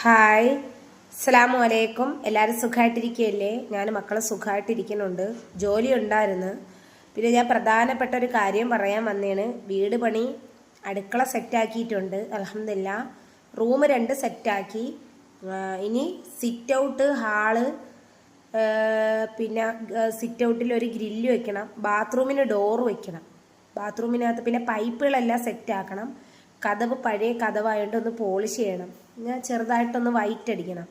Hi അസ്സലാമു അലൈക്കും എല്ലാവരും സുഖമായിട്ടിരിക്കുകയല്ലേ ഞാൻ മക്കളെ സുഖമായിട്ടിരിക്കുന്നുണ്ട് ജോലി ഉണ്ടായിരുന്നു. പിന്നെ ഞാൻ പ്രധാനപ്പെട്ട ഒരു കാര്യം പറയാൻ വന്നേണ്. വീട് പണി അടുക്കള സെറ്റാക്കിയിട്ടുണ്ട്. അലഹമില്ല റൂം രണ്ട് സെറ്റാക്കി. ഇനി സിറ്റ് ഔട്ട് ഹാൾ പിന്നെ സിറ്റ് ഔട്ടിൽ ഒരു ഗ്രില്ല് വെക്കണം. ബാത്റൂമിന് ഡോറ് വെക്കണം. ബാത്റൂമിനകത്ത് പിന്നെ പൈപ്പുകളെല്ലാം സെറ്റ് കഥവ് പഴയ കഥവായിട്ട് ഒന്ന് പോളിഷ് ചെയ്യണം. ഞാൻ ചെറുതായിട്ടൊന്ന് വൈറ്റ് അടിക്കണം.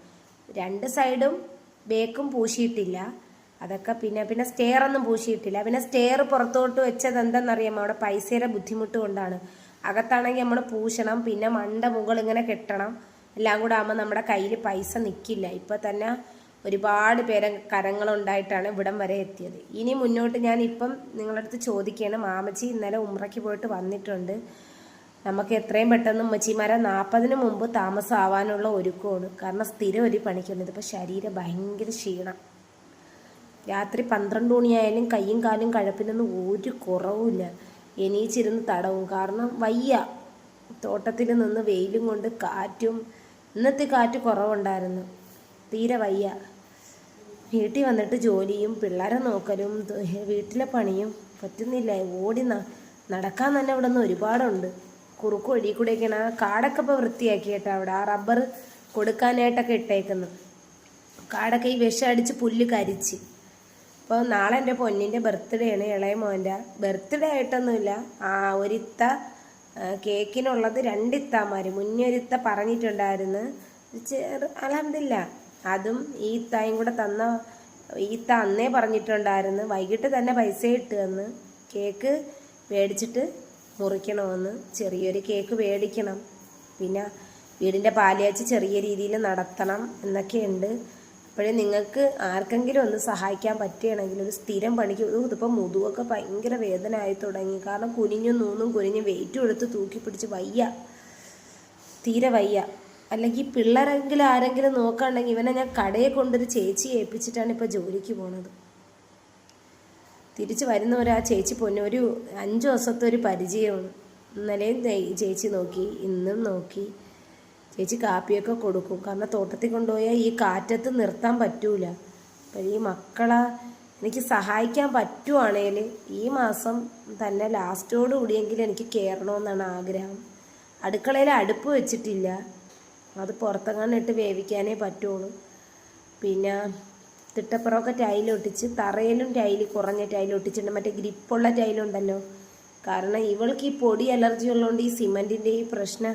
രണ്ട് സൈഡും ബേക്കും പൂശിയിട്ടില്ല. അതൊക്കെ പിന്നെ പിന്നെ സ്റ്റെയർ ഒന്നും പൂശിയിട്ടില്ല. പിന്നെ സ്റ്റെയർ പുറത്തോട്ട് വെച്ചത് എന്തെന്നറിയാമോ? അവിടെ പൈസയുടെ ബുദ്ധിമുട്ട് കൊണ്ടാണ്. അകത്താണെങ്കിൽ നമ്മൾ പൂശണം പിന്നെ മണ്ട മുകൾ ഇങ്ങനെ കെട്ടണം. എല്ലാം കൂടെ ആകുമ്പോൾ നമ്മുടെ കയ്യിൽ പൈസ നിൽക്കില്ല ഇപ്പോൾ തന്നെ ഒരുപാട് പേരെ കരങ്ങളുണ്ടായിട്ടാണ് ഇവിടം വരെ എത്തിയത്. ഇനി മുന്നോട്ട് ഞാൻ ഇപ്പം നിങ്ങളടുത്ത് ചോദിക്കുകയാണ്. മാമച്ചി ഇന്നലെ ഉമ്രയ്ക്ക് പോയിട്ട് വന്നിട്ടുണ്ട്. നമുക്ക് എത്രയും പെട്ടെന്ന് ഉമ്മച്ചിമാരെ നാൽപ്പതിന് മുമ്പ് താമസമാവാനുള്ള ഒരുക്കമാണ്. കാരണം സ്ഥിരം ഒരു പണിക്കുണ്ട് ഇതിപ്പോൾ ശരീരം ഭയങ്കര ക്ഷീണം. രാത്രി പന്ത്രണ്ട് മണിയായാലും കൈയും കാലും കഴപ്പിനൊന്നും ഒരു കുറവുമില്ല. എണീച്ചിരുന്ന് തടവും. കാരണം വയ്യ. തോട്ടത്തിൽ നിന്ന് വെയിലും കൊണ്ട് കാറ്റും ഇന്നത്തെ കാറ്റ് കുറവുണ്ടായിരുന്നു. തീരെ വയ്യ. വീട്ടിൽ വന്നിട്ട് ജോലിയും പിള്ളേരെ നോക്കലും വീട്ടിലെ പണിയും പറ്റുന്നില്ല. ഓടി നടക്കാൻ തന്നെ ഇവിടെ നിന്ന് ഒരുപാടുണ്ട്. കുറുക്ക് അടിയിൽ കൂടെയൊക്കെയാണ് ആ കാടൊക്കെ ഇപ്പോൾ വൃത്തിയാക്കി കേട്ടോ അവിടെ. ആ റബ്ബർ കൊടുക്കാനായിട്ടൊക്കെ ഇട്ടേക്കുന്നു. കാടൊക്കെ ഈ വിഷം അടിച്ച് പുല്ല് കരിച്ച്. അപ്പോൾ നാളെ എന്റെ പൊന്നിന്റെ ബർത്ത്ഡേ ആണ് ഇളയ മോന്റെ. ബർത്ത്ഡേ ആയിട്ടൊന്നുമില്ല. ആ ഒരിത്ത കേക്കിനുള്ളത് രണ്ടിത്താമാർ മുന്നേ ഒരിത്ത പറഞ്ഞിട്ടുണ്ടായിരുന്നു. അലഹമില്ല അതും ഈ ഇത്തായും കൂടെ തന്ന ഈ ഇത്ത അന്നേ പറഞ്ഞിട്ടുണ്ടായിരുന്നു. വൈകിട്ട് തന്നെ പൈസ ഇട്ട് തന്ന് കേക്ക് മേടിച്ചിട്ട് മുറിക്കണമെന്ന് ചെറിയൊരു കേക്ക് മേടിക്കണം. പിന്നെ വീടിന്റെ പാലിയാച്ച് ചെറിയ രീതിയിൽ നടത്തണം എന്നൊക്കെയുണ്ട്. അപ്പോഴേ നിങ്ങൾക്ക് ആർക്കെങ്കിലും ഒന്ന് സഹായിക്കാൻ പറ്റുകയാണെങ്കിൽ ഒരു സ്ഥിരം പണിക്ക് ഇതിപ്പോൾ മുതുകൊക്കെ ഭയങ്കര വേദന ആയി തുടങ്ങി. കാരണം കുനിഞ്ഞും നൂന്നും കുനിഞ്ഞും വെയിറ്റും എടുത്ത് തൂക്കി പിടിച്ച് വയ്യ. തീരെ വയ്യ. അല്ലെങ്കിൽ പിള്ളേരെങ്കിലും ആരെങ്കിലും നോക്കാണ്ടെങ്കിൽ ഇവനെ ഞാൻ കടയെ കൊണ്ടൊരു ചേച്ചി ഏൽപ്പിച്ചിട്ടാണ് ഇപ്പോൾ ജോലിക്ക് പോണത്. തിരിച്ച് വരുന്നവർ ആ ചേച്ചി പൊന്നെ ഒരു അഞ്ച് ദിവസത്തെ ഒരു പരിചയമാണ് ഇന്നലെയും ചേച്ചി നോക്കി ഇന്നും നോക്കി. ചേച്ചി കാപ്പിയൊക്കെ കൊടുക്കും. കാരണം തോട്ടത്തിൽ കൊണ്ടുപോയാൽ ഈ കാറ്റത്ത് നിർത്താൻ പറ്റൂല. അപ്പം ഈ മക്കളെ എനിക്ക് സഹായിക്കാൻ പറ്റുവാണേൽ ഈ മാസം തന്നെ ലാസ്റ്റോട് കൂടിയെങ്കിലും എനിക്ക് കയറണമെന്നാണ് ആഗ്രഹം. അടുക്കളയിൽ അടുപ്പ് വെച്ചിട്ടില്ല. അത് പുറത്തെങ്ങാനിട്ട് വേവിക്കാനേ പറ്റുള്ളൂ. പിന്നെ തിട്ടപ്പുറമൊക്കെ ടൈലൊട്ടിച്ച് തറയിലും ടൈൽ കുറഞ്ഞ ടൈൽ ഒട്ടിച്ചിട്ടുണ്ട്. മറ്റേ ഗ്രിപ്പുള്ള ടൈലുണ്ടല്ലോ. കാരണം ഇവൾക്ക് ഈ പൊടി അലർജി ഉള്ളതുകൊണ്ട് ഈ സിമന്റിന്റെ ഈ പ്രശ്നം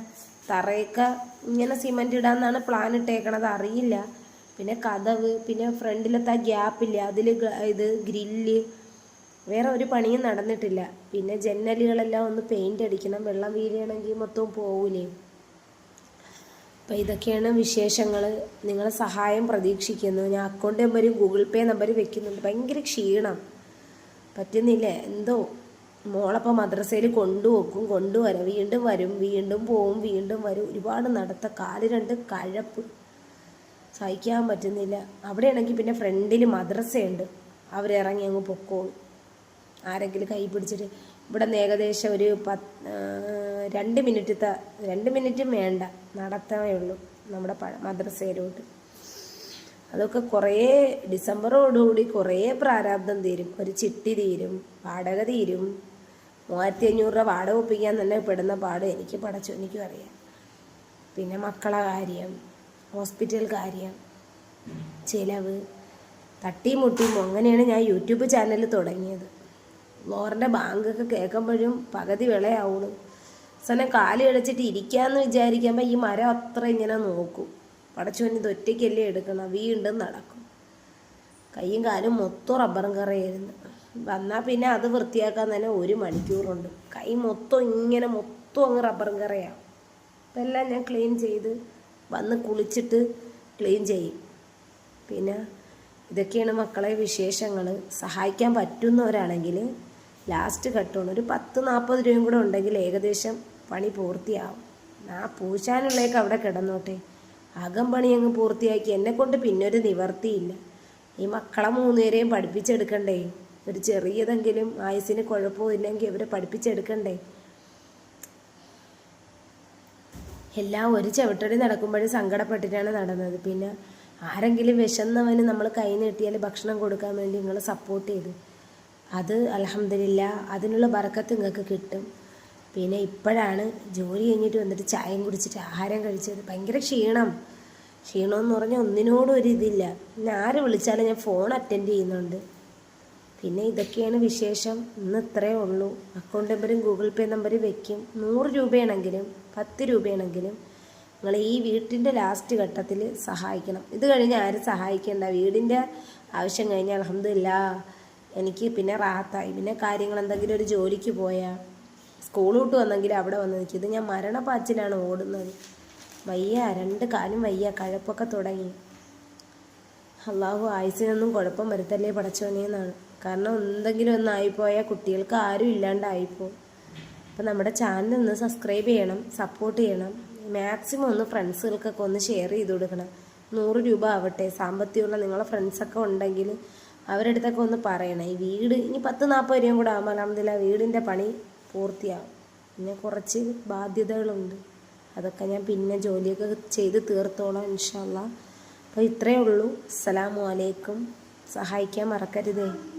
തറയൊക്കെ ഇങ്ങനെ സിമന്റ് ഇടാമെന്നാണ് പ്ലാൻ ഇട്ടേക്കണത്. അറിയില്ല. പിന്നെ കഥവ് പിന്നെ ഫ്രണ്ടിലത്തെ ആ ഗ്യാപ്പില്ല അതിൽ ഇത് ഗ്രില്ല് വേറെ ഒരു പണിയും നടന്നിട്ടില്ല. പിന്നെ ജന്നലുകളെല്ലാം ഒന്ന് പെയിന്റ് അടിക്കണം. വെള്ളം വീഴുകയാണെങ്കിൽ മൊത്തവും പോവില്ലേ അപ്പം ഇതൊക്കെയാണ് വിശേഷങ്ങൾ നിങ്ങളെ സഹായം പ്രതീക്ഷിക്കുന്നു. ഞാൻ account number Google Pay number വെക്കുന്നുണ്ട്. ഭയങ്കര ക്ഷീണം. പറ്റുന്നില്ല. എന്തോ മോളപ്പോൾ മദ്രസയിൽ കൊണ്ടുപോക്കും കൊണ്ടുവരാം. വീണ്ടും വരും. വീണ്ടും പോവും. വീണ്ടും വരും. ഒരുപാട് നടത്ത. കാൽ രണ്ട് കഴപ്പ്. സഹിക്കാൻ പറ്റുന്നില്ല. അവിടെയാണെങ്കിൽ പിന്നെ ഫ്രണ്ടിൽ മദ്രസയുണ്ട്. അവരിറങ്ങി അങ്ങ് പൊക്കോളും. ആരെങ്കിലും കൈ പിടിച്ചിട്ട് ഇവിടെ നിന്ന് ഏകദേശം ഒരു പത്ത് രണ്ട് മിനിറ്റത്തെ രണ്ട് മിനിറ്റും വേണ്ട. നടത്തമേ ഉള്ളൂ നമ്മുടെ മദ്രസയിലോട്ട്. അതൊക്കെ കുറേ ഡിസംബറോടുകൂടി കുറേ പ്രാരാബ്ദം തീരും. ഒരു ചിട്ടി തീരും വാടക തീരും. മൂവായിരത്തി അഞ്ഞൂറ് രൂപ വാടക ഒപ്പിക്കാൻ തന്നെ പെടുന്ന പാട് എനിക്ക് പടച്ചു എനിക്കും അറിയാം. പിന്നെ മക്കളെ കാര്യം ഹോസ്പിറ്റൽ കാര്യം ചിലവ് തട്ടിയും മുട്ടിയും അങ്ങനെയാണ് ഞാൻ യൂട്യൂബ് ചാനൽ തുടങ്ങിയത്. ലോറിന്റെ ബാങ്കൊക്കെ കേൾക്കുമ്പോഴും പകുതി വിളയാവുള്ളൂ അവസാനം കാലി അടച്ചിട്ട് ഇരിക്കാമെന്ന് വിചാരിക്കുമ്പോൾ ഈ മരം അത്ര ഇങ്ങനെ നോക്കും. പടച്ചു ഇത് ഒറ്റയ്ക്കല്ലേ എടുക്കണം? വീണ്ടും നടക്കും. കൈയും കാലും മൊത്തം റബ്ബറും കറയായിരുന്നു. വന്നാൽ പിന്നെ അത് വൃത്തിയാക്കാൻ തന്നെ ഒരു മണിക്കൂറുണ്ട്. കൈ മൊത്തം ഇങ്ങനെ മൊത്തം അങ്ങ് റബ്ബറും കറയാവും ഇതെല്ലാം ഞാൻ ക്ലീൻ ചെയ്ത് വന്ന് കുളിച്ചിട്ട് ക്ലീൻ ചെയ്യും. പിന്നെ ഇതൊക്കെയാണ് മക്കളെ വിശേഷങ്ങൾ സഹായിക്കാൻ പറ്റുന്നവരാണെങ്കിൽ ലാസ്റ്റ് കട്ടണം ഒരു പത്ത് നാൽപ്പത് രൂപയും കൂടെ ഉണ്ടെങ്കിൽ ഏകദേശം പണി പൂർത്തിയാവും. ആ പൂശാനുള്ളേക്ക് അവിടെ കിടന്നോട്ടെ. അകം പണി അങ്ങ് പൂർത്തിയാക്കി. എന്നെ കൊണ്ട് പിന്നെ ഒരു നിവർത്തിയില്ല. ഈ മക്കളെ മൂന്നുപേരെയും പഠിപ്പിച്ചെടുക്കണ്ടേ? ഒരു ചെറിയതെങ്കിലും ആയുസിന് കുഴപ്പമില്ലെങ്കിൽ ഇവരെ പഠിപ്പിച്ചെടുക്കണ്ടേ? എല്ലാം ഒരു ചവിട്ടടി നടക്കുമ്പോഴും സങ്കടപ്പെട്ടിട്ടാണ് നടന്നത്. പിന്നെ ആരെങ്കിലും വിശന്നവന് നമ്മൾ കൈ നീട്ടിയാൽ ഭക്ഷണം കൊടുക്കാൻ വേണ്ടി നിങ്ങൾ സപ്പോർട്ട് ചെയ്തു. അത് അലഹമില്ല അതിനുള്ള ബറക്കത്ത് നിങ്ങൾക്ക് കിട്ടും. പിന്നെ ഇപ്പോഴാണ് ജോലി കഴിഞ്ഞിട്ട് വന്നിട്ട് ചായയും കുടിച്ചിട്ട് ആഹാരം കഴിച്ചത്. ഭയങ്കര ക്ഷീണം. ക്ഷീണമെന്ന് പറഞ്ഞാൽ ഒന്നിനോടും ഒരു ഇതില്ല. ഞാൻ ആര് വിളിച്ചാലും ഞാൻ ഫോൺ അറ്റൻഡ് ചെയ്യുന്നുണ്ട്. പിന്നെ ഇതൊക്കെയാണ് വിശേഷം. ഇന്ന് ഇത്രയേ ഉള്ളൂ. അക്കൗണ്ട് നമ്പറും ഗൂഗിൾ പേ നമ്പറും വെക്കും. നൂറ് രൂപയാണെങ്കിലും പത്ത് രൂപയാണെങ്കിലും നിങ്ങൾ ഈ വീട്ടിന്റെ ലാസ്റ്റ് ഘട്ടത്തിൽ സഹായിക്കണം. ഇത് കഴിഞ്ഞ് ആരും സഹായിക്കേണ്ട. വീടിന്റെ ആവശ്യം കഴിഞ്ഞാൽ അലഹമില്ല എനിക്ക് പിന്നെ റാത്തായി പിന്നെ കാര്യങ്ങൾ എന്തെങ്കിലും ഒരു ജോലിക്ക് പോയാൽ സ്കൂൾ വിട്ട് വന്നെങ്കിൽ അവിടെ വന്ന് നിൽക്കും ഇത് ഞാൻ മരണപ്പാച്ചിലാണ് ഓടുന്നത്. വയ്യ രണ്ട് കാലും വയ്യ കഴപ്പൊക്കെ തുടങ്ങി. അള്ളാഹു ആയുസിനൊന്നും കുഴപ്പം വരുത്തല്ലേ പടച്ചോനെന്നാണ് കാരണം എന്തെങ്കിലും ഒന്ന് ആയിപ്പോയാൽ കുട്ടികൾക്ക് ആരും ഇല്ലാണ്ടായിപ്പോവും അപ്പം നമ്മുടെ ചാനൽ ഒന്ന് സബ്സ്ക്രൈബ് ചെയ്യണം സപ്പോർട്ട് ചെയ്യണം. മാക്സിമം ഒന്ന് ഫ്രണ്ട്സുകൾക്കൊക്കെ ഒന്ന് ഷെയർ ചെയ്ത് കൊടുക്കണം. നൂറ് രൂപ ആവട്ടെ സാമ്പത്തികമുള്ള നിങ്ങളെ ഫ്രണ്ട്സൊക്കെ ഉണ്ടെങ്കിൽ അവരുടെ അടുത്തൊക്കെ ഒന്ന് പറയണം. ഈ വീട് ഇനി പത്ത് നാൽപ്പത് രൂപയും കൂടെ ആകുമ്പോൾ അലഹമില്ല വീടിന്റെ പണി പൂർത്തിയാകും പിന്നെ കുറച്ച് ബാധ്യതകളുണ്ട്. അതൊക്കെ ഞാൻ പിന്നെ ജോലിയൊക്കെ ചെയ്ത് തീർത്തോളാം ഇൻഷാല്ല അപ്പോൾ ഇത്രയേ ഉള്ളൂ. അസ്സലാമു അലൈക്കും. സഹായിക്കാൻ മറക്കരുതേ.